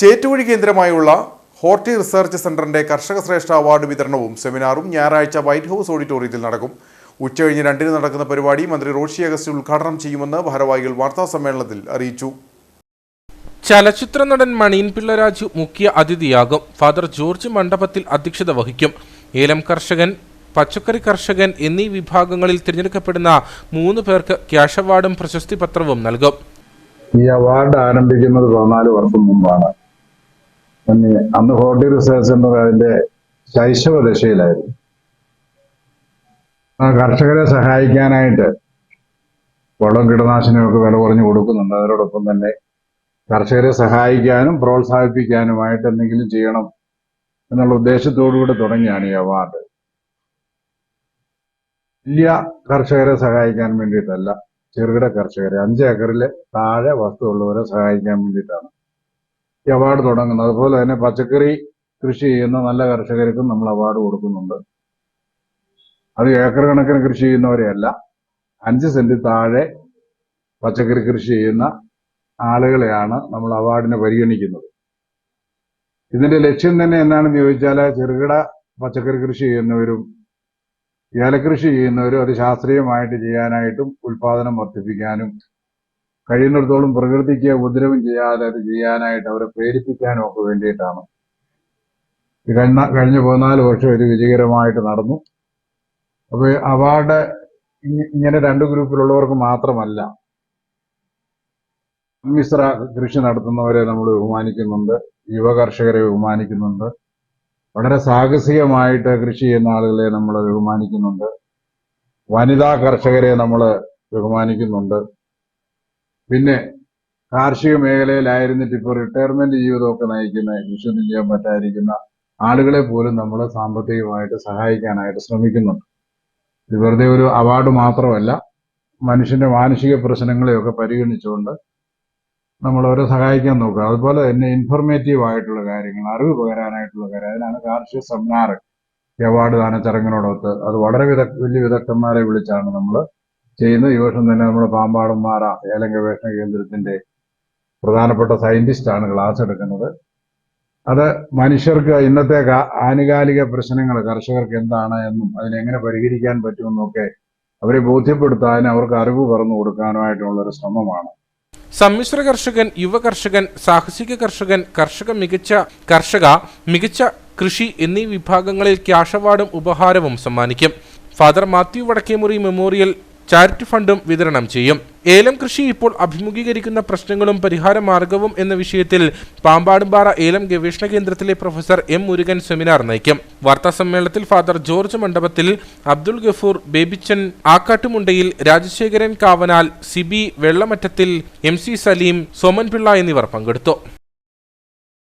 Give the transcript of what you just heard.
Chettuvazhi കേന്ദ്രമായുള്ള horti research സെന്ററിന്റെ കർഷക ശ്രേഷ്ഠ award വിതരണവും സെമിനാറും ഞായറാഴ്ച വൈറ്റ് ഹൗസ് ഓഡിറ്റോറിയത്തിൽ നടക്കും. ഉച്ചകഴിഞ്ഞ് രണ്ടിന് നടക്കുന്ന പരിപാടി മന്ത്രി റോഷി അഗസ്റ്റി ഉദ്ഘാടനം ചെയ്യുമെന്ന് ഭാരവാഹികൾ വാർത്താ സമ്മേളനത്തിൽ അറിയിച്ചു. ചലച്ചിത്ര നടൻ മണിയൻ പിള്ളരാജു മുഖ്യ അതിഥിയാകും. ഫാദർ ജോർജ് മണ്ഡപത്തിൽ അധ്യക്ഷത വഹിക്കും. ഏലം കർഷകൻ പച്ചക്കറി കർഷകൻ എന്നീ വിഭാഗങ്ങളിൽ തിരഞ്ഞെടുക്കപ്പെടുന്ന മൂന്ന് പേർക്ക് ക്യാഷ് അവാർഡും പ്രശസ്തി പത്രവും നൽകും. ഈ അവാർഡ് ആരംഭിക്കുന്നത് പതിനാല് വർഷം മുമ്പാണ്. അന്ന് ഹോർട്ടി റിസർച്ച് സെന്റർ അതിന്റെ ശൈശവ ദശയിലായിരുന്നു. കർഷകരെ സഹായിക്കാനായിട്ട് വളം കീടനാശിനിയൊക്കെ വില കുറഞ്ഞു കൊടുക്കുന്നുണ്ട്. അതിനോടൊപ്പം തന്നെ കർഷകരെ സഹായിക്കാനും പ്രോത്സാഹിപ്പിക്കാനുമായിട്ട് എന്തെങ്കിലും ചെയ്യണം എന്നുള്ള ഉദ്ദേശത്തോടുകൂടി തുടങ്ങിയാണ് ഈ അവാർഡ്. വലിയ കർഷകരെ സഹായിക്കാൻ വേണ്ടിയിട്ടല്ല ചെറുകിട കർഷകരെ. അഞ്ച് ഏക്കറിൽ താഴെ വസ്തുവുള്ളവരെ സഹായിക്കാൻ വേണ്ടിയിട്ടാണ്. ഈ അവാർഡ് തുടങ്ങുന്നത്. അതുപോലെ തന്നെ പച്ചക്കറി കൃഷി ചെയ്യുന്ന നല്ല കർഷകർക്കും നമ്മൾ അവാർഡ് കൊടുക്കുന്നുണ്ട്. അത് ഏക്കർ കണക്കിന് കൃഷി ചെയ്യുന്നവരെയല്ല. അഞ്ച് സെന്റ് താഴെ പച്ചക്കറി കൃഷി ചെയ്യുന്ന ആളുകളെയാണ് നമ്മൾ അവാർഡിനെ പരിഗണിക്കുന്നത്. ഇതിന്റെ ലക്ഷ്യം തന്നെ എന്താണെന്ന് ചോദിച്ചാൽ ചെറുകിട പച്ചക്കറി കൃഷി ചെയ്യുന്നവരും ഏലകൃഷി ചെയ്യുന്നവരും അത് ശാസ്ത്രീയമായിട്ട് ചെയ്യാനായിട്ടും ഉൽപാദനം വർദ്ധിപ്പിക്കാനും കഴിയുന്നിടത്തോളം പ്രകൃതിക്ക് ഉപദ്രവം ചെയ്യാതെ അത് ചെയ്യാനായിട്ട് അവരെ പ്രേരിപ്പിക്കാനും ഒക്കെ വേണ്ടിയിട്ടാണ്. കഴിഞ്ഞ കഴിഞ്ഞ പതിനാല് വർഷം ഇത് വിജയകരമായിട്ട് നടന്നു. അപ്പൊ അവാർഡ് ഇങ്ങ- ഇങ്ങനെ രണ്ട് ഗ്രൂപ്പിലുള്ളവർക്ക് മാത്രമല്ല മിശ്ര കൃഷി നടത്തുന്നവരെ നമ്മൾ ബഹുമാനിക്കുന്നുണ്ട് യുവ കർഷകരെ ബഹുമാനിക്കുന്നുണ്ട് വളരെ സാഹസികമായിട്ട് കൃഷി ചെയ്യുന്ന ആളുകളെ നമ്മൾ ബഹുമാനിക്കുന്നുണ്ട് വനിതാ കർഷകരെ നമ്മൾ ബഹുമാനിക്കുന്നുണ്ട്. പിന്നെ കാർഷിക മേഖലയിലായിരുന്നിട്ട് ഇപ്പോൾ റിട്ടയർമെന്റ് ജീവിതമൊക്കെ നയിക്കുന്ന കൃഷിയൊന്നും ചെയ്യാൻ പറ്റാതിരിക്കുന്ന ആളുകളെ പോലും നമ്മൾ സാമ്പത്തികമായിട്ട് സഹായിക്കാനായിട്ട് ശ്രമിക്കുന്നുണ്ട്. ഇത് വെറുതെ ഒരു അവാർഡ് മാത്രമല്ല മനുഷ്യന്റെ മാനസിക പ്രശ്നങ്ങളെയൊക്കെ പരിഗണിച്ചുകൊണ്ട് നമ്മൾ അവരെ സഹായിക്കാൻ നോക്കുക. അതുപോലെ തന്നെ ഇൻഫർമേറ്റീവ് ആയിട്ടുള്ള കാര്യങ്ങൾ അറിവ് പകരാനായിട്ടുള്ള കാര്യം. അതിനാണ് കാർഷിക സെമിനാർ അവാർഡ് ദാന ചടങ്ങിനോടൊത്ത് അത് വളരെ വിദഗ് വലിയ വിദഗ്ധന്മാരെ വിളിച്ചാണ് നമ്മൾ ചെയ്യുന്നത് ഈ വർഷം തന്നെ നമ്മുടെ പാമ്പാടന്മാര ഏലം ഗവേഷണ കേന്ദ്രത്തിന്റെ പ്രധാനപ്പെട്ട സയന്റിസ്റ്റാണ് ക്ലാസ് എടുക്കുന്നത്. അത് മനുഷ്യർക്ക് ഇന്നത്തെ ആനുകാലിക പ്രശ്നങ്ങൾ കർഷകർക്ക് എന്താണ് എന്നും അതിനെങ്ങനെ പരിഹരിക്കാൻ പറ്റുമെന്നൊക്കെ അവരെ ബോധ്യപ്പെടുത്താനും അവർക്ക് അറിവ് പറഞ്ഞു കൊടുക്കാനുമായിട്ടുള്ള ഒരു ശ്രമമാണ്. സമ്മിശ്ര കർഷകൻ യുവ കർഷകൻ സാഹസിക കർഷകൻ കർഷക മികച്ച കർഷക മികച്ച കൃഷി എന്നീ വിഭാഗങ്ങളിൽ ക്യാഷ് അവാർഡും ഉപഹാരവും സമ്മാനിക്കും. Father Mathew Vadakkemuri memorial charity ഫണ്ടും വിതരണം ചെയ്യും. ഏലം കൃഷി ഇപ്പോൾ അഭിമുഖീകരിക്കുന്ന പ്രശ്നങ്ങളും പരിഹാര മാർഗവും എന്ന വിഷയത്തിൽ പാമ്പാടുംപാറ ഏലം ഗവേഷണ കേന്ദ്രത്തിലെ പ്രൊഫസർ എം മുരുകൻ സെമിനാർ നയിക്കും. വാർത്താ സമ്മേളനത്തിൽ father George Mandapathil Abdul Gafoor Babichan Akkattumundayil Rajasekharan Kavanal Sibi Vellamattathil M C Saleem Somanpillai എന്നിവർ പങ്കെടുത്തു.